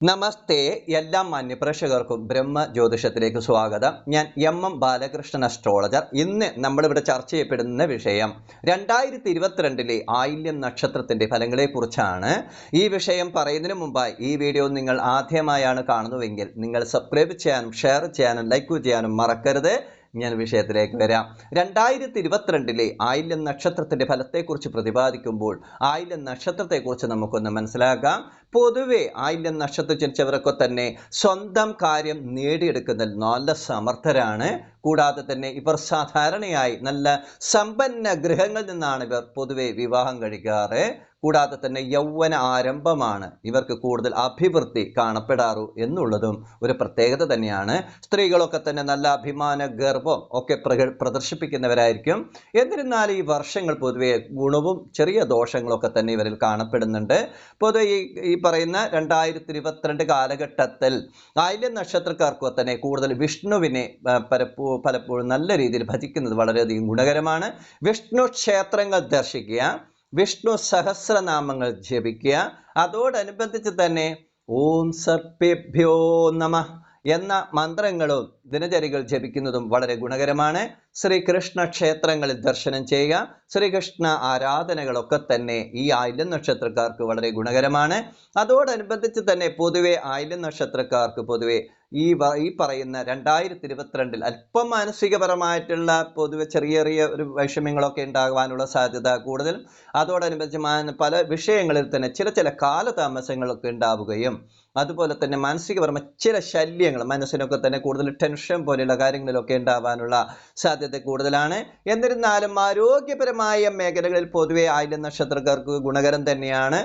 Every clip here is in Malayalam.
നമസ്തേ എല്ലാ മാന്യപ്രേക്ഷകർക്കും ബ്രഹ്മ ജ്യോതിഷത്തിലേക്ക് സ്വാഗതം. ഞാൻ എം എം ബാലകൃഷ്ണൻ അസ്ട്രോളജർ ഇന്ന് നമ്മളിവിടെ ചർച്ച ചെയ്യപ്പെടുന്ന വിഷയം രണ്ടായിരത്തി ഇരുപത്തിരണ്ടിലെ ആയില്യം നക്ഷത്രത്തിന്റെ ഫലങ്ങളെക്കുറിച്ചാണ്. ഈ വിഷയം പറയുന്നതിന് മുമ്പായി ഈ വീഡിയോ നിങ്ങൾ ആദ്യമായാണ് കാണുന്നുവെങ്കിൽ നിങ്ങൾ സബ്സ്ക്രൈബ് ചെയ്യാനും ഷെയർ ചെയ്യാനും ലൈക്ക് ചെയ്യാനും മറക്കരുത്. ഞാൻ വിഷയത്തിലേക്ക് വരാം. രണ്ടായിരത്തി ഇരുപത്തിരണ്ടിലെ ആയില്യം നക്ഷത്രത്തിന്റെ ഫലത്തെക്കുറിച്ച് പ്രതിപാദിക്കുമ്പോൾ ആയില്യം നക്ഷത്രത്തെക്കുറിച്ച് നമുക്കൊന്ന് മനസ്സിലാക്കാം. പൊതുവെ ആയില്യം നക്ഷത്രം ജനിച്ചവരൊക്കെ തന്നെ സ്വന്തം കാര്യം നേടിയെടുക്കുന്നതിൽ നല്ല സമർത്ഥരാണ്. കൂടാതെ തന്നെ ഇവർ സാധാരണയായി നല്ല സമ്പന്ന ഗൃഹങ്ങളിൽ നിന്നാണ് ഇവർ പൊതുവെ വിവാഹം കഴിക്കാറ്. കൂടാതെ തന്നെ യൗവന ആരംഭമാണ് ഇവർക്ക് കൂടുതൽ അഭിവൃദ്ധി കാണപ്പെടാറു എന്നുള്ളതും ഒരു പ്രത്യേകത തന്നെയാണ്. സ്ത്രീകളൊക്കെ തന്നെ നല്ല അഭിമാന ഗർഭം ഒക്കെ പ്രദർശിപ്പിക്കുന്നവരായിരിക്കും. എന്നിരുന്നാലും ഈ വർഷങ്ങൾ പൊതുവെ ഗുണവും ചെറിയ ദോഷങ്ങളൊക്കെ തന്നെ ഇവരിൽ കാണപ്പെടുന്നുണ്ട്. പൊതുവെ ഈ ഈ പറയുന്ന രണ്ടായിരത്തി ഇരുപത്തിരണ്ട് കാലഘട്ടത്തിൽ ആയില്യ നക്ഷത്രക്കാർക്ക് തന്നെ കൂടുതൽ വിഷ്ണുവിനെ ആ, പലപ്പോ പലപ്പോഴും നല്ല രീതിയിൽ ഭജിക്കുന്നത് വളരെയധികം ഗുണകരമാണ്. വിഷ്ണു ക്ഷേത്രങ്ങൾ ദർശിക്കുക വിഷ്ണു സഹസ്രനാമങ്ങൾ ജപിക്കുക അതോടനുബന്ധിച്ച് തന്നെ ഓം സർപ്പേഭ്യോ നമ എന്ന മന്ത്രങ്ങളും ദിനചരികൾ ജപിക്കുന്നതും വളരെ ഗുണകരമാണ്. ശ്രീകൃഷ്ണ ക്ഷേത്രങ്ങളിൽ ദർശനം ചെയ്യുക ശ്രീകൃഷ്ണ ആരാധനകളൊക്കെ തന്നെ ഈ ആയില്യം നക്ഷത്രക്കാർക്ക് വളരെ ഗുണകരമാണ്. അതോടനുബന്ധിച്ച് തന്നെ പൊതുവെ ആയില്യം നക്ഷത്രക്കാർക്ക് പൊതുവെ ഈ ഈ പറയുന്ന രണ്ടായിരത്തി ഇരുപത്തിരണ്ടിൽ അല്പം മാനസികപരമായിട്ടുള്ള പൊതുവെ ചെറിയ ചെറിയ ഒരു വൈഷമ്യങ്ങളൊക്കെ ഉണ്ടാകുവാനുള്ള സാധ്യത കൂടുതലും. അതോടനുബന്ധിച്ച് പല വിഷയങ്ങളിൽ തന്നെ ചില ചില കാലതാമസങ്ങളൊക്കെ ഉണ്ടാവുകയും അതുപോലെ തന്നെ മാനസികപരമായ ചില ശല്യങ്ങൾ മനസ്സിനൊക്കെ തന്നെ കൂടുതൽ ടെൻഷൻ പോലെയുള്ള കാര്യങ്ങളിലൊക്കെ ഉണ്ടാവാനുള്ള സാധ്യത കൂടുതലാണ്. എന്നിരുന്നാലും ആരോഗ്യപരമായ മേഖലകളിൽ പൊതുവെ ആയിരം നക്ഷത്രക്കാർക്ക് ഗുണകരം തന്നെയാണ്.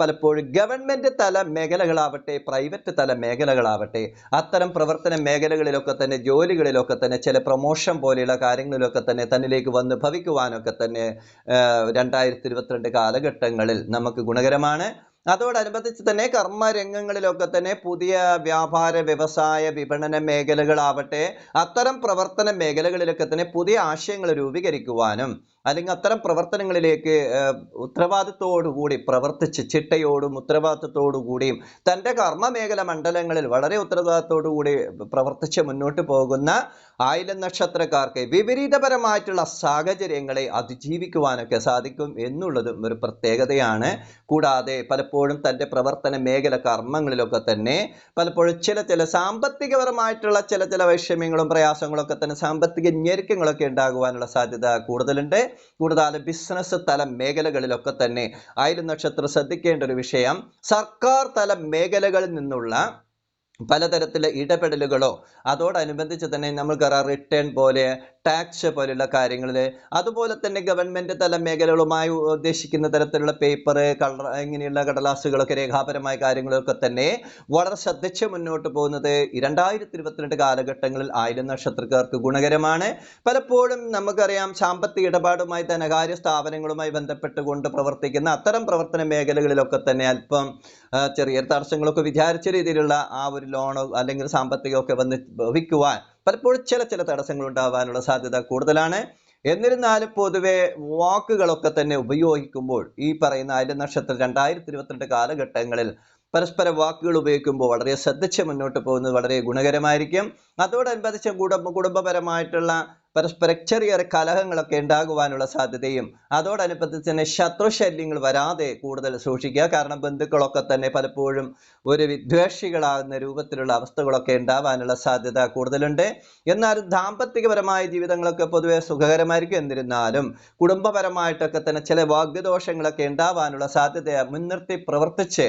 പലപ്പോഴും ഗവൺമെന്റ് തല മേഖലകളാവട്ടെ പ്രൈവറ്റ് തല മേഖലകളാവട്ടെ അത്തരം പ്രവർത്തന മേഖലകളിലൊക്കെ തന്നെ ജോലികളിലൊക്കെ തന്നെ ചില പ്രൊമോഷൻ പോലെയുള്ള കാര്യങ്ങളിലൊക്കെ തന്നെ തന്നിലേക്ക് വന്ന് ഭവിക്കുവാനൊക്കെ തന്നെ രണ്ടായിരത്തി ഇരുപത്തിരണ്ട് കാലഘട്ടങ്ങളിൽ നമുക്ക് ഗുണകരമാണ്. അതോടനുബന്ധിച്ച് തന്നെ കർമ്മരംഗങ്ങളിലൊക്കെ തന്നെ പുതിയ വ്യാപാര വ്യവസായ വിപണന മേഖലകളാവട്ടെ അത്തരം പ്രവർത്തന മേഖലകളിലൊക്കെ തന്നെ പുതിയ ആശയങ്ങൾ രൂപീകരിക്കുവാനും അല്ലെങ്കിൽ അത്തരം പ്രവർത്തനങ്ങളിലേക്ക് ഉത്തരവാദിത്തോടുകൂടി പ്രവർത്തിച്ച് ചിട്ടയോടും ഉത്തരവാദിത്തത്തോടുകൂടിയും തന്റെ കർമ്മ മേഖല മണ്ഡലങ്ങളിൽ വളരെ ഉത്തരവാദിത്തോടുകൂടി പ്രവർത്തിച്ച് മുന്നോട്ട് പോകുന്ന ആയില നക്ഷത്രക്കാർക്ക് വിപരീതപരമായിട്ടുള്ള സാഹചര്യങ്ങളെ അതിജീവിക്കുവാനൊക്കെ സാധിക്കും എന്നുള്ളതും ഒരു പ്രത്യേകതയാണ്. കൂടാതെ പലപ്പോഴും തന്റെ പ്രവർത്തന മേഖല കർമ്മങ്ങളിലൊക്കെ തന്നെ പലപ്പോഴും ചില ചില സാമ്പത്തികപരമായിട്ടുള്ള ചില ചില വൈഷമ്യങ്ങളും പ്രയാസങ്ങളൊക്കെ തന്നെ സാമ്പത്തിക ഞെരുക്കങ്ങളൊക്കെ ഉണ്ടാകുവാനുള്ള സാധ്യത കൂടുതലുണ്ട്. കൂടുതൽ ബിസിനസ് തല മേഖലകളിലൊക്കെ തന്നെ ആയിരം നക്ഷത്രം ശ്രദ്ധിക്കേണ്ട ഒരു വിഷയം. സർക്കാർ തല മേഖലകളിൽ നിന്നുള്ള പലതരത്തിലുള്ള ഇടപെടലുകളോ അതോടനുബന്ധിച്ച് തന്നെ നമുക്കറിയാം റിട്ടേൺ പോലെ ടാക്സ് പോലെയുള്ള കാര്യങ്ങളിൽ. അതുപോലെ തന്നെ ഗവൺമെന്റ് തല മേഖലകളുമായി ഉദ്ദേശിക്കുന്ന തരത്തിലുള്ള പേപ്പർ കളർ ഇങ്ങനെയുള്ള കടലാസുകളൊക്കെ രേഖാപരമായ കാര്യങ്ങളൊക്കെ തന്നെ വളരെ ശ്രദ്ധിച്ച് മുന്നോട്ട് പോകുന്നത് രണ്ടായിരത്തി ഇരുപത്തിരണ്ട് കാലഘട്ടങ്ങളിൽ ആയിരം നക്ഷത്രക്കാർക്ക് ഗുണകരമാണ്. പലപ്പോഴും നമുക്കറിയാം സാമ്പത്തിക ഇടപാടുമായി ധനകാര്യ സ്ഥാപനങ്ങളുമായി ബന്ധപ്പെട്ടുകൊണ്ട് പ്രവർത്തിക്കുന്ന അത്തരം പ്രവർത്തന മേഖലകളിലൊക്കെ തന്നെ അല്പം ചെറിയ തടസ്സങ്ങളൊക്കെ വിചാരിച്ച രീതിയിലുള്ള ആ ഒരു ലോണോ അല്ലെങ്കിൽ സാമ്പത്തികമൊക്കെ വന്ന് ഭവിക്കുവാൻ പലപ്പോഴും ചില ചില തടസ്സങ്ങൾ ഉണ്ടാവാനുള്ള സാധ്യത കൂടുതലാണ്. എന്നിരുന്നാലും പൊതുവെ വാക്കുകളൊക്കെ തന്നെ ഉപയോഗിക്കുമ്പോൾ ഈ പറയുന്ന അയൽ നക്ഷത്രം രണ്ടായിരത്തി ഇരുപത്തിരണ്ട് കാലഘട്ടങ്ങളിൽ പരസ്പര വാക്കുകൾ ഉപയോഗിക്കുമ്പോൾ വളരെ ശ്രദ്ധിച്ച് മുന്നോട്ട് പോകുന്നത് വളരെ ഗുണകരമായിരിക്കും. അതോടനുബന്ധിച്ച് കുടുംബ കുടുംബപരമായിട്ടുള്ള പരസ്പര ചെറിയ കലഹങ്ങളൊക്കെ ഉണ്ടാകുവാനുള്ള സാധ്യതയും അതോടനുബന്ധിച്ച് തന്നെ ശത്രുശല്യങ്ങൾ വരാതെ കൂടുതൽ സൂക്ഷിക്കുക. കാരണം ബന്ധുക്കളൊക്കെ തന്നെ പലപ്പോഴും ഒരു വിദ്വേഷികളാകുന്ന രൂപത്തിലുള്ള അവസ്ഥകളൊക്കെ ഉണ്ടാവാനുള്ള സാധ്യത കൂടുതലുണ്ട്. എന്നാൽ ദാമ്പത്യപരമായ ജീവിതങ്ങളൊക്കെ പൊതുവെ സുഖകരമായിരിക്കും. എന്നിരുന്നാലും കുടുംബപരമായിട്ടൊക്കെ തന്നെ ചില വാഗ്ദോഷങ്ങളൊക്കെ ഉണ്ടാവാനുള്ള സാധ്യത മുൻനിർത്തി പ്രവർത്തിച്ച്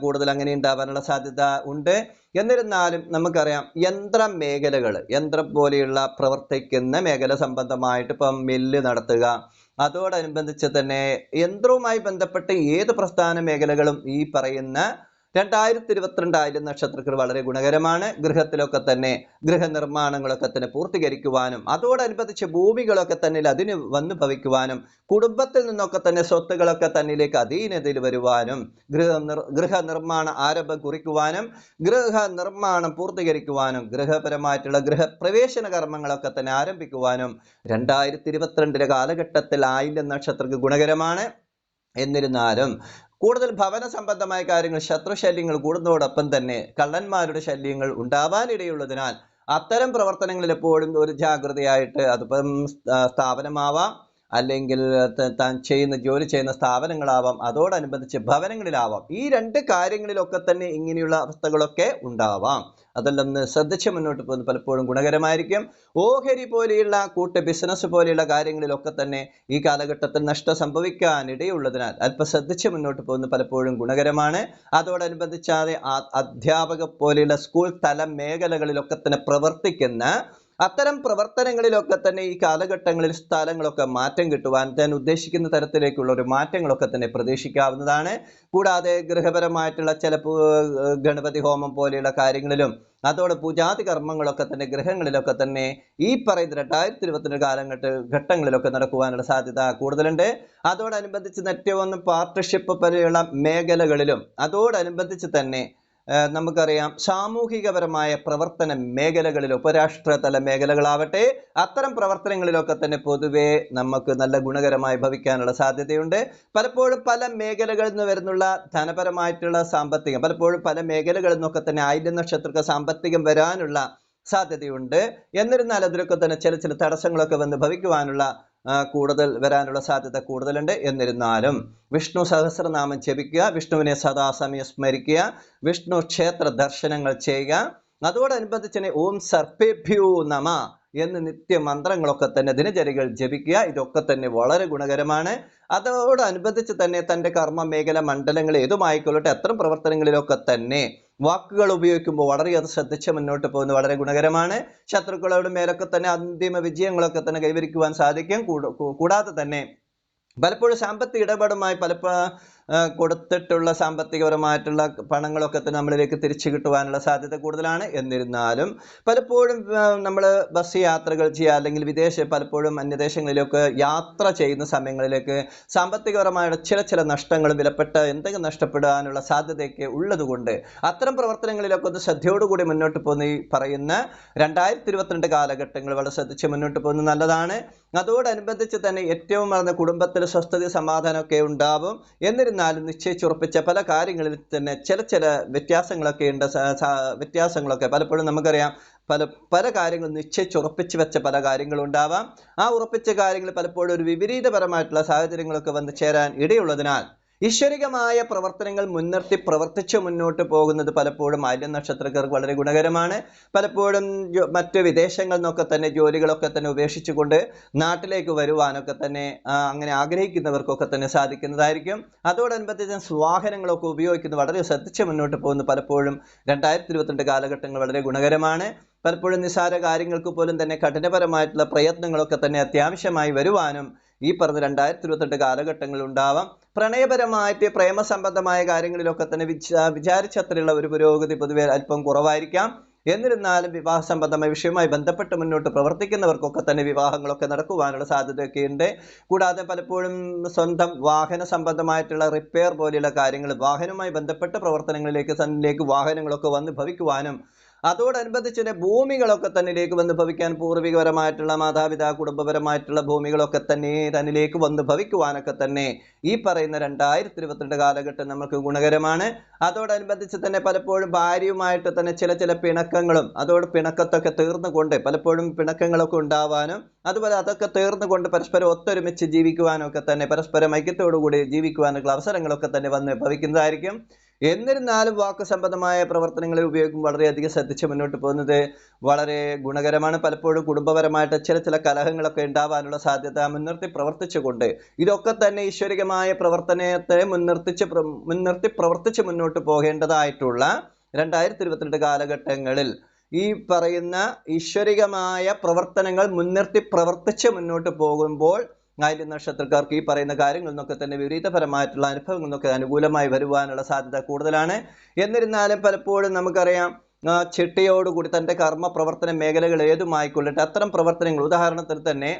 കൂടുതൽ അങ്ങനെ ഉണ്ടാവാനുള്ള സാധ്യത ഉണ്ട്. എന്നിരുന്നാലും നമുക്കറിയാം യന്ത്ര മേഖലകൾ യന്ത്രം പോലെയുള്ള പ്രവർത്തിക്കുന്ന മേഖല സംബന്ധമായിട്ട് ഇപ്പം മില്ല് നടത്തുക. അതോടനുബന്ധിച്ച് തന്നെ യന്ത്രവുമായി ബന്ധപ്പെട്ട് ഏത് പ്രസ്ഥാന മേഖലകളും ഈ പറയുന്ന രണ്ടായിരത്തി ഇരുപത്തിരണ്ട് ആയിരം നക്ഷത്രത്തിൽ വളരെ ഗുണകരമാണ്. ഗൃഹത്തിലൊക്കെ തന്നെ ഗൃഹനിർമ്മാണങ്ങളൊക്കെ തന്നെ പൂർത്തീകരിക്കുവാനും അതോടനുബന്ധിച്ച് ഭൂമികളൊക്കെ തന്നെ അതിന് വന്നു ഭവിക്കുവാനും കുടുംബത്തിൽ നിന്നൊക്കെ തന്നെ സ്വത്തുകളൊക്കെ തന്നിലേക്ക് അധീനതയിൽ വരുവാനും ഗൃഹ നിർ ഗൃഹനിർമ്മാണ ആരംഭം കുറിക്കുവാനും ഗൃഹ നിർമ്മാണം പൂർത്തീകരിക്കുവാനും ഗൃഹപരമായിട്ടുള്ള ഗൃഹപ്രവേശന കർമ്മങ്ങളൊക്കെ തന്നെ ആരംഭിക്കുവാനും രണ്ടായിരത്തി ഇരുപത്തിരണ്ടിലെ കാലഘട്ടത്തിൽ ആയില്യം നക്ഷത്രക്ക് ഗുണകരമാണ്. എന്നിരുന്നാലും കൂടുതൽ ഭവന സംബന്ധമായ കാര്യങ്ങൾ ശത്രുശല്യങ്ങൾ കൂടുന്നതോടൊപ്പം തന്നെ കള്ളന്മാരുടെ ശല്യങ്ങൾ ഉണ്ടാവാനിടയുള്ളതിനാൽ അത്തരം പ്രവർത്തനങ്ങളിൽ എപ്പോഴും ഒരു ജാഗ്രതയായിട്ട് അതിപ്പം സ്ഥാ- സ്ഥാപനമാവാം. അല്ലെങ്കിൽ താൻ ചെയ്യുന്ന ജോലി ചെയ്യുന്ന സ്ഥാപനങ്ങളാവാം അതോടനുബന്ധിച്ച് ഭവനങ്ങളിലാവാം. ഈ രണ്ട് കാര്യങ്ങളിലൊക്കെ തന്നെ ഇങ്ങനെയുള്ള അവസ്ഥകളൊക്കെ ഉണ്ടാവാം. അതെല്ലാം ഒന്ന് ശ്രദ്ധിച്ച് മുന്നോട്ട് പോകുന്നത് പലപ്പോഴും ഗുണകരമായിരിക്കും. ഓഹരി പോലെയുള്ള കൂട്ട് ബിസിനസ് പോലെയുള്ള കാര്യങ്ങളിലൊക്കെ തന്നെ ഈ കാലഘട്ടത്തിൽ നഷ്ടം സംഭവിക്കാനിടയുള്ളതിനാൽ അല്പം ശ്രദ്ധിച്ച് മുന്നോട്ട് പോകുന്നത് പലപ്പോഴും ഗുണകരമാണ്. അതോടനുബന്ധിച്ചാതെ അധ്യാപക പോലെയുള്ള സ്കൂൾ തല മേഖലകളിലൊക്കെ തന്നെ പ്രവർത്തിക്കുന്ന അത്തരം പ്രവർത്തനങ്ങളിലൊക്കെ തന്നെ ഈ കാലഘട്ടങ്ങളിൽ സ്ഥലങ്ങളൊക്കെ മാറ്റം കിട്ടുവാൻ താൻ ഉദ്ദേശിക്കുന്ന തരത്തിലേക്കുള്ള ഒരു മാറ്റങ്ങളൊക്കെ തന്നെ പ്രതീക്ഷിക്കാവുന്നതാണ്. കൂടാതെ ഗൃഹപരമായിട്ടുള്ള ചില ഗണപതി ഹോമം പോലെയുള്ള കാര്യങ്ങളിലും അതോടെ പൂജാതി കർമ്മങ്ങളൊക്കെ തന്നെ ഗ്രഹങ്ങളിലൊക്കെ തന്നെ ഈ പറയുന്ന രണ്ടായിരത്തി ഇരുപത്തിരണ്ട് കാലഘട്ട ഘട്ടങ്ങളിലൊക്കെ നടക്കുവാനുള്ള സാധ്യത കൂടുതലുണ്ട്. അതോടനുബന്ധിച്ച് നെറ്റവും പാർട്ട്ണർഷിപ്പ് പോലെയുള്ള മേഖലകളിലും അതോടനുബന്ധിച്ച് തന്നെ നമുക്കറിയാം സാമൂഹികപരമായ പ്രവർത്തന മേഖലകളിൽ ഉപരാഷ്ട്ര തല മേഖലകളാവട്ടെ അത്തരം പ്രവർത്തനങ്ങളിലൊക്കെ തന്നെ പൊതുവെ നമുക്ക് നല്ല ഗുണകരമായി ഭവിക്കാനുള്ള സാധ്യതയുണ്ട്. പലപ്പോഴും പല മേഖലകളിൽ നിന്ന് വരുന്നുള്ള ധനപരമായിട്ടുള്ള സാമ്പത്തികം പലപ്പോഴും പല മേഖലകളിൽ നിന്നൊക്കെ തന്നെ ആയിരം നക്ഷത്രക്ക് സാമ്പത്തികം വരാനുള്ള സാധ്യതയുണ്ട്. എന്നിരുന്നാൽ അതിലൊക്കെ തന്നെ ചില ചില തടസ്സങ്ങളൊക്കെ വന്ന് ഭവിക്കുവാനുള്ള കൂടുതൽ വരാനുള്ള സാധ്യത കൂടുതലുണ്ട്. എന്നിരുന്നാലും വിഷ്ണു സഹസ്രനാമം ജപിക്കുക വിഷ്ണുവിനെ സദാസമയം സ്മരിക്കുക വിഷ്ണു ക്ഷേത്ര ദർശനങ്ങൾ ചെയ്യുക. അതോടനുബന്ധിച്ച് തന്നെ ഓം സർപ്പേഭ്യോ നമ. എന്ന് നിത്യ മന്ത്രങ്ങളൊക്കെ തന്നെ ദിനചര്യകൾ ജപിക്കുക. ഇതൊക്കെ തന്നെ വളരെ ഗുണകരമാണ്. അതോടനുബന്ധിച്ച് തന്നെ തന്റെ കർമ്മ മേഖല മണ്ഡലങ്ങൾ ഏതുമായിക്കൊള്ളട്ടെ അത്തരം പ്രവർത്തനങ്ങളിലൊക്കെ തന്നെ വാക്കുകൾ ഉപയോഗിക്കുമ്പോൾ വളരെയധികം ശ്രദ്ധിച്ച് മുന്നോട്ട് പോകുന്നത് വളരെ ഗുണകരമാണ്. ശത്രുക്കളോട് മേലൊക്കെ തന്നെ അന്തിമ വിജയങ്ങളൊക്കെ തന്നെ കൈവരിക്കുവാൻ സാധിക്കും. കൂടാതെ തന്നെ പലപ്പോഴും സാമ്പത്തിക ഇടപാടുമായി പലപ്പോ കൊടുത്തിട്ടുള്ള സാമ്പത്തികപരമായിട്ടുള്ള പണങ്ങളൊക്കെ തന്നെ നമ്മളിലേക്ക് തിരിച്ചു കിട്ടുവാനുള്ള സാധ്യത കൂടുതലാണ്. എന്നിരുന്നാലും പലപ്പോഴും നമ്മൾ ബസ് യാത്രകൾ ചെയ്യുക അല്ലെങ്കിൽ വിദേശ പലപ്പോഴും അന്യദേശങ്ങളിലൊക്കെ യാത്ര ചെയ്യുന്ന സമയങ്ങളിലേക്ക് സാമ്പത്തികപരമായ ചില ചില നഷ്ടങ്ങളും വിലപ്പെട്ട എന്തെങ്കിലും നഷ്ടപ്പെടാനുള്ള സാധ്യതയൊക്കെ ഉള്ളതുകൊണ്ട് അത്തരം പ്രവർത്തനങ്ങളിലൊക്കെ ഒന്ന് ശ്രദ്ധയോടുകൂടി മുന്നോട്ട് പോകുന്ന ഈ പറയുന്ന രണ്ടായിരത്തി ഇരുപത്തിരണ്ട് കാലഘട്ടങ്ങൾ വളരെ ശ്രദ്ധിച്ച് മുന്നോട്ട് പോകുന്നത് നല്ലതാണ്. അതോടനുബന്ധിച്ച് തന്നെ ഏറ്റവും വളർന്ന കുടുംബത്തിൽ സ്വസ്ഥത സമാധാനമൊക്കെ ഉണ്ടാവും. എന്നിരുന്നാലും നിശ്ചയിച്ചുറപ്പിച്ച പല കാര്യങ്ങളിൽ തന്നെ ചില ചില വ്യത്യാസങ്ങളൊക്കെ ഉണ്ട് വ്യത്യാസങ്ങളൊക്കെ. പലപ്പോഴും നമുക്കറിയാം പല പല കാര്യങ്ങളും നിശ്ചയിച്ചുറപ്പിച്ച് വെച്ച പല കാര്യങ്ങളും ഉണ്ടാവാം ആ ഉറപ്പിച്ച കാര്യങ്ങൾ പലപ്പോഴും ഒരു വിപരീതപരമായിട്ടുള്ള സാഹചര്യങ്ങളൊക്കെ വന്നു ചേരാൻ ഇടയുള്ളതിനാൽ ഈശ്വരികമായ പ്രവർത്തനങ്ങൾ മുൻനിർത്തി പ്രവർത്തിച്ച് മുന്നോട്ട് പോകുന്നത് പലപ്പോഴും ആയില്യം നക്ഷത്രക്കാർക്ക് വളരെ ഗുണകരമാണ്. പലപ്പോഴും മറ്റ് വിദേശങ്ങളിൽ നിന്നൊക്കെ തന്നെ ജോലികളൊക്കെ തന്നെ ഉപേക്ഷിച്ചുകൊണ്ട് നാട്ടിലേക്ക് വരുവാനൊക്കെ തന്നെ അങ്ങനെ ആഗ്രഹിക്കുന്നവർക്കൊക്കെ തന്നെ സാധിക്കുന്നതായിരിക്കും. അതോടനുബന്ധിച്ച് വാഹനങ്ങളൊക്കെ ഉപയോഗിക്കുന്നത് വളരെ ശ്രദ്ധിച്ച് മുന്നോട്ട് പോകുന്നത് പലപ്പോഴും രണ്ടായിരത്തി ഇരുപത്തിരണ്ട് കാലഘട്ടങ്ങൾ വളരെ ഗുണകരമാണ്. പലപ്പോഴും നിസ്സാര കാര്യങ്ങൾക്ക് പോലും തന്നെ കഠിനപരമായിട്ടുള്ള പ്രയത്നങ്ങളൊക്കെ തന്നെ അത്യാവശ്യമായി വരുവാനും ഈ പറഞ്ഞ രണ്ടായിരത്തി ഇരുപത്തെട്ട് കാലഘട്ടങ്ങൾ ഉണ്ടാവാം. പ്രണയപരമായിട്ട് പ്രേമ സംബന്ധമായ കാര്യങ്ങളിലൊക്കെ തന്നെ വിചാ വിചാരിച്ചത്രയുള്ള ഒരു പുരോഗതി പൊതുവെ അല്പം കുറവായിരിക്കാം. എന്നിരുന്നാലും വിവാഹ സംബന്ധമായ വിഷയവുമായി ബന്ധപ്പെട്ട് മുന്നോട്ട് പ്രവർത്തിക്കുന്നവർക്കൊക്കെ തന്നെ വിവാഹങ്ങളൊക്കെ നടക്കുവാനുള്ള സാധ്യതയൊക്കെ ഉണ്ട്. കൂടാതെ പലപ്പോഴും സ്വന്തം വാഹന സംബന്ധമായിട്ടുള്ള റിപ്പയർ പോലെയുള്ള കാര്യങ്ങൾ വാഹനവുമായി ബന്ധപ്പെട്ട പ്രവർത്തനങ്ങളിലേക്ക് തന്നിലേക്ക് വാഹനങ്ങളൊക്കെ വന്ന് ഭവിക്കുവാനും അതോടനുബന്ധിച്ച് തന്നെ ഭൂമികളൊക്കെ തന്നിലേക്ക് വന്ന് ഭവിക്കാൻ പൂർവികപരമായിട്ടുള്ള മാതാപിതാ കുടുംബപരമായിട്ടുള്ള ഭൂമികളൊക്കെ തന്നെ തന്നിലേക്ക് വന്ന് ഭവിക്കുവാനൊക്കെ തന്നെ ഈ പറയുന്ന രണ്ടായിരത്തി ഇരുപത്തിരണ്ട് കാലഘട്ടം നമുക്ക് ഗുണകരമാണ്. അതോടനുബന്ധിച്ച് തന്നെ പലപ്പോഴും ഭാര്യയുമായിട്ട് തന്നെ ചില ചില പിണക്കങ്ങളും അതോട് പിണക്കത്തൊക്കെ തീർന്നുകൊണ്ട് പലപ്പോഴും പിണക്കങ്ങളൊക്കെ ഉണ്ടാവാനും അതുപോലെ അതൊക്കെ തീർന്നുകൊണ്ട് പരസ്പരം ഒത്തൊരുമിച്ച് ജീവിക്കുവാനൊക്കെ തന്നെ പരസ്പരം ഐക്യത്തോടുകൂടി ജീവിക്കുവാനുള്ള അവസരങ്ങളൊക്കെ തന്നെ വന്ന് ഭവിക്കുന്നതായിരിക്കും. എന്നിരുന്നാലും വാക്ക് സംബന്ധമായ പ്രവർത്തനങ്ങളിൽ ഉപയോഗിക്കും വളരെയധികം ശ്രദ്ധിച്ച് മുന്നോട്ട് പോകുന്നത് വളരെ ഗുണകരമാണ്. പലപ്പോഴും കുടുംബപരമായിട്ട് ചില ചില കലഹങ്ങളൊക്കെ ഉണ്ടാവാനുള്ള സാധ്യത മുൻനിർത്തി പ്രവർത്തിച്ചുകൊണ്ട് ഇതൊക്കെ തന്നെ ഈശ്വരികമായ പ്രവർത്തനത്തെ മുൻനിർത്തിച്ച് മുൻനിർത്തി പ്രവർത്തിച്ച് മുന്നോട്ട് പോകേണ്ടതായിട്ടുള്ള രണ്ടായിരത്തി ഇരുപത്തിരണ്ട് കാലഘട്ടങ്ങളിൽ ഈ പറയുന്ന ഈശ്വരികമായ പ്രവർത്തനങ്ങൾ മുൻനിർത്തി പ്രവർത്തിച്ച് മുന്നോട്ട് പോകുമ്പോൾ ആയില്യ നക്ഷത്രക്കാർക്ക് ഈ പറയുന്ന കാര്യങ്ങളിൽ നിന്നൊക്കെ തന്നെ വിപരീതപരമായിട്ടുള്ള അനുഭവങ്ങളിൽ നിന്നൊക്കെ അനുകൂലമായി വരുവാനുള്ള സാധ്യത കൂടുതലാണ്. എന്നിരുന്നാലും പലപ്പോഴും നമുക്കറിയാം ചിട്ടയോടുകൂടി തന്റെ കർമ്മ പ്രവർത്തന മേഖലകൾ ഏതുമായിക്കൊള്ളട്ടെ അത്തരം പ്രവർത്തനങ്ങൾ ഉദാഹരണത്തിന് തന്നെ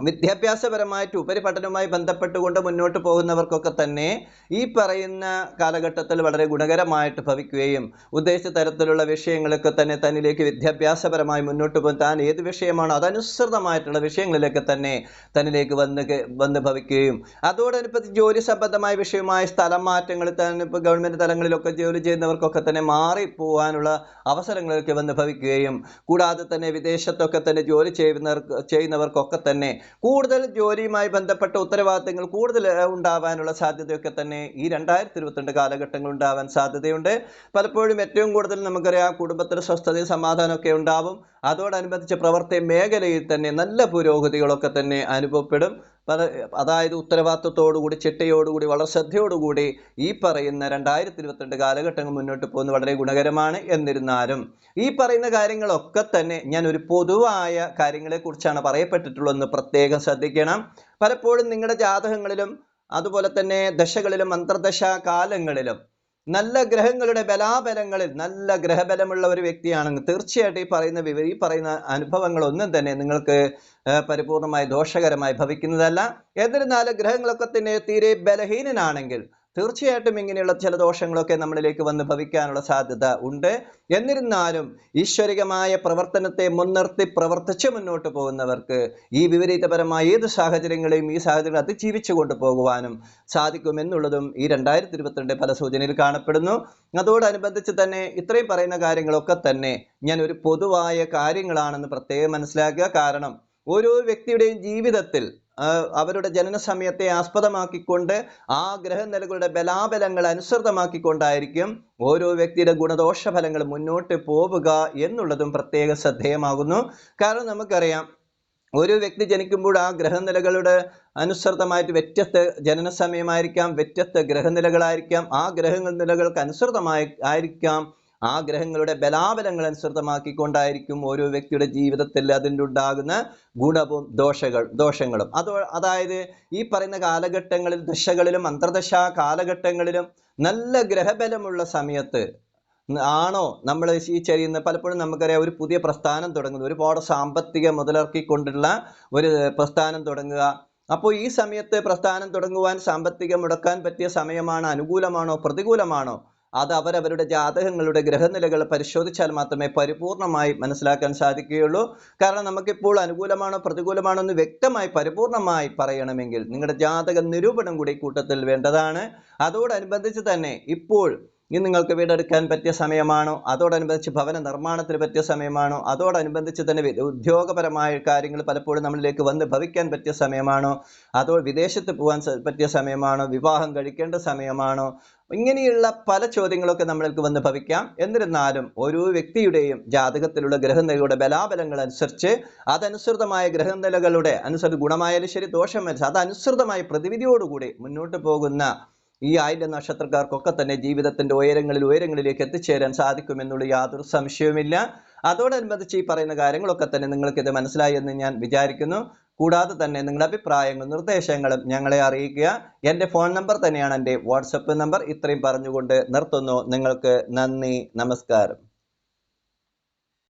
വിദ്യാഭ്യാസപരമായിട്ട് ഉപരിപഠനവുമായി ബന്ധപ്പെട്ടുകൊണ്ട് മുന്നോട്ട് പോകുന്നവർക്കൊക്കെ തന്നെ ഈ പറയുന്ന കാലഘട്ടത്തിൽ വളരെ ഗുണകരമായിട്ട് ഭവിക്കുകയും ഉദ്ദേശിച്ച തരത്തിലുള്ള വിഷയങ്ങളൊക്കെ തന്നെ തന്നിലേക്ക് വിദ്യാഭ്യാസപരമായി മുന്നോട്ട് പോകും. താൻ ഏത് വിഷയമാണോ അതനുസൃതമായിട്ടുള്ള വിഷയങ്ങളിലൊക്കെ തന്നെ തന്നിലേക്ക് വന്ന് വന്ന് ഭവിക്കുകയും അതോടനുബന്ധിച്ച് ജോലി സംബന്ധമായ വിഷയമായ സ്ഥലം മാറ്റങ്ങൾ തന്നെ ഇപ്പോൾ ഗവൺമെന്റ് തലങ്ങളിലൊക്കെ ജോലി ചെയ്യുന്നവർക്കൊക്കെ തന്നെ മാറിപ്പോവാനുള്ള അവസരങ്ങളൊക്കെ വന്ന് ഭവിക്കുകയും കൂടാതെ തന്നെ വിദേശത്തൊക്കെ തന്നെ ജോലി ചെയ്യുന്നവർക്ക് ചെയ്യുന്നവർക്കൊക്കെ തന്നെ കൂടുതൽ ജോലിയുമായി ബന്ധപ്പെട്ട ഉത്തരവാദിത്തങ്ങൾ കൂടുതൽ ഉണ്ടാവാനുള്ള സാധ്യതയൊക്കെ തന്നെ ഈ രണ്ടായിരത്തി ഇരുപത്തിരണ്ട് കാലഘട്ടങ്ങൾ ഉണ്ടാവാൻ സാധ്യതയുണ്ട്. പലപ്പോഴും ഏറ്റവും കൂടുതൽ നമുക്കറിയാം കുടുംബത്തിൽ സ്വസ്ഥതയും സമാധാനമൊക്കെ ഉണ്ടാവും. അതോടനുബന്ധിച്ച് പ്രവർത്തി മേഖലയിൽ തന്നെ നല്ല പുരോഗതികളൊക്കെ തന്നെ അനുഭവപ്പെടും. അതായത് ഉത്തരവാദിത്വത്തോടുകൂടി ചിട്ടയോടുകൂടി വളരെ ശ്രദ്ധയോടുകൂടി ഈ പറയുന്ന രണ്ടായിരത്തി ഇരുപത്തിരണ്ട് കാലഘട്ടങ്ങൾ മുന്നോട്ട് പോകുന്നത് വളരെ ഗുണകരമാണ് എന്നിരുന്നാലും ഈ പറയുന്ന കാര്യങ്ങളൊക്കെ തന്നെ ഞാൻ ഒരു പൊതുവായ കാര്യങ്ങളെക്കുറിച്ചാണ് പറയപ്പെട്ടിട്ടുള്ളതെന്ന് പ്രത്യേകം ശ്രദ്ധിക്കണം. പലപ്പോഴും നിങ്ങളുടെ ജാതകങ്ങളിലും അതുപോലെ തന്നെ ദശകളിലും അന്തർദശ കാലങ്ങളിലും നല്ല ഗ്രഹങ്ങളുടെ ബലാബലങ്ങളിൽ നല്ല ഗ്രഹബലമുള്ള ഒരു വ്യക്തിയാണെങ്കിൽ തീർച്ചയായിട്ടും ഈ പറയുന്ന ഈ പറയുന്ന അനുഭവങ്ങളൊന്നും തന്നെ നിങ്ങൾക്ക് പരിപൂർണമായി ദോഷകരമായി ഭവിക്കുന്നതല്ല. എന്നിരുന്നാലും ഗ്രഹങ്ങളൊക്കെ തന്നെ തീരെ ബലഹീനനാണെങ്കിൽ തീർച്ചയായിട്ടും ഇങ്ങനെയുള്ള ചില ദോഷങ്ങളൊക്കെ നമ്മളിലേക്ക് വന്ന് ഭവിക്കാനുള്ള സാധ്യത ഉണ്ട്. എന്നിരുന്നാലും ഈശ്വരികമായ പ്രവർത്തനത്തെ മുൻനിർത്തി പ്രവർത്തിച്ച് മുന്നോട്ട് പോകുന്നവർക്ക് ഈ വിപരീതപരമായ ഏത് സാഹചര്യങ്ങളെയും ഈ സാഹചര്യങ്ങൾ അതിജീവിച്ചു കൊണ്ടുപോകുവാനും സാധിക്കുമെന്നുള്ളതും ഈ രണ്ടായിരത്തി ഇരുപത്തിരണ്ട് ഫലസൂചനയിൽ കാണപ്പെടുന്നു. അതോടനുബന്ധിച്ച് തന്നെ ഇത്രയും പറയുന്ന കാര്യങ്ങളൊക്കെ തന്നെ ഞാൻ ഒരു പൊതുവായ കാര്യങ്ങളാണെന്ന് പ്രത്യേകം മനസ്സിലാക്കുക. കാരണം ഓരോ വ്യക്തിയുടെയും ജീവിതത്തിൽ അവരുടെ ജനന സമയത്തെ ആസ്പദമാക്കിക്കൊണ്ട് ആ ഗ്രഹനിലകളുടെ ബലാബലങ്ങൾ അനുസൃതമാക്കിക്കൊണ്ടായിരിക്കും ഓരോ വ്യക്തിയുടെ ഗുണദോഷ ഫലങ്ങൾ മുന്നോട്ട് പോവുക എന്നുള്ളതും പ്രത്യേക ശ്രദ്ധേയമാകുന്നു. കാരണം നമുക്കറിയാം ഒരു വ്യക്തി ജനിക്കുമ്പോൾ ആ ഗ്രഹനിലകളുടെ അനുസൃതമായിട്ട് വ്യത്യസ്ത ജനന സമയമായിരിക്കാം വ്യത്യസ്ത ഗ്രഹനിലകളായിരിക്കാം. ആ ഗ്രഹനിലകൾക്ക് നിലകൾക്ക് അനുസൃതമായി ആയിരിക്കാം ആ ഗ്രഹങ്ങളുടെ ബലാബലങ്ങൾ അനുസൃതമാക്കിക്കൊണ്ടായിരിക്കും ഓരോ വ്യക്തിയുടെ ജീവിതത്തിൽ അതിന്റെ ഉണ്ടാകുന്ന ഗുണവും ദോഷകൾ ദോഷങ്ങളും. അതോ അതായത് ഈ പറയുന്ന കാലഘട്ടങ്ങളിൽ ദശകളിലും അന്തർദശ കാലഘട്ടങ്ങളിലും നല്ല ഗ്രഹബലമുള്ള സമയത്ത് ആണോ നമ്മൾ ഈ ചെയ്യുന്ന പലപ്പോഴും നമുക്കറിയാം ഒരു പുതിയ പ്രസ്ഥാനം തുടങ്ങുന്നു ഒരുപാട് സാമ്പത്തിക മുതലിറക്കിക്കൊണ്ടുള്ള ഒരു പ്രസ്ഥാനം തുടങ്ങുക. അപ്പോൾ ഈ സമയത്ത് പ്രസ്ഥാനം തുടങ്ങുവാൻ സാമ്പത്തികം മുടക്കാൻ പറ്റിയ സമയമാണ് അനുകൂലമാണോ പ്രതികൂലമാണോ? അത് അവരവരുടെ ജാതകങ്ങളുടെ ഗ്രഹനിലകൾ പരിശോധിച്ചാൽ മാത്രമേ പരിപൂർണമായി മനസ്സിലാക്കാൻ സാധിക്കുകയുള്ളൂ. കാരണം നമുക്കിപ്പോൾ അനുകൂലമാണോ പ്രതികൂലമാണോ എന്ന് വ്യക്തമായി പരിപൂർണമായി പറയണമെങ്കിൽ നിങ്ങളുടെ ജാതക നിരൂപണം കൂടി കൂട്ടത്തിൽ വേണ്ടതാണ്. അതോടനുബന്ധിച്ച് തന്നെ ഇപ്പോൾ ഇനി നിങ്ങൾക്ക് വീടെടുക്കാൻ പറ്റിയ സമയമാണോ? അതോടനുബന്ധിച്ച് ഭവന നിർമ്മാണത്തിന് പറ്റിയ സമയമാണോ? അതോടനുബന്ധിച്ച് തന്നെ ഉദ്യോഗപരമായ കാര്യങ്ങൾ പലപ്പോഴും നമ്മളിലേക്ക് വന്ന് ഭവിക്കാൻ പറ്റിയ സമയമാണോ? അതോ വിദേശത്ത് പോകാൻ പറ്റിയ സമയമാണോ? വിവാഹം കഴിക്കേണ്ട സമയമാണോ? ഇങ്ങനെയുള്ള പല ചോദ്യങ്ങളൊക്കെ നമ്മൾക്ക് വന്ന് ഭവിക്കാം. എന്നിരുന്നാലും ഓരോ വ്യക്തിയുടെയും ജാതകത്തിലുള്ള ഗ്രഹനിലയുടെ ബലാബലങ്ങൾ അനുസരിച്ച് അതനുസൃതമായ ഗ്രഹനിലകളുടെ അനുസരിച്ച് ഗുണമായാലും ശരി ശരി, അതനുസൃതമായ പ്രതിവിധിയോടുകൂടി മുന്നോട്ട് പോകുന്ന ഈ ആയിരം നക്ഷത്രക്കാർക്കൊക്കെ തന്നെ ജീവിതത്തിന്റെ ഉയരങ്ങളിൽ ഉയരങ്ങളിലേക്ക് എത്തിച്ചേരാൻ സാധിക്കുമെന്നുള്ള യാതൊരു സംശയവുമില്ല. അതോടനുബന്ധിച്ച് ഈ പറയുന്ന കാര്യങ്ങളൊക്കെ തന്നെ നിങ്ങൾക്ക് ഇത് മനസ്സിലായി എന്ന് ഞാൻ വിചാരിക്കുന്നു. കൂടാതെ തന്നെ നിങ്ങളുടെ അഭിപ്രായങ്ങളും നിർദ്ദേശങ്ങളും ഞങ്ങളെ അറിയിക്കുക. എന്റെ ഫോൺ നമ്പർ തന്നെയാണ് എന്റെ വാട്സപ്പ് നമ്പർ. ഇത്രയും പറഞ്ഞുകൊണ്ട് നിർത്തുന്നു. നിങ്ങൾക്ക് നന്ദി. നമസ്കാരം.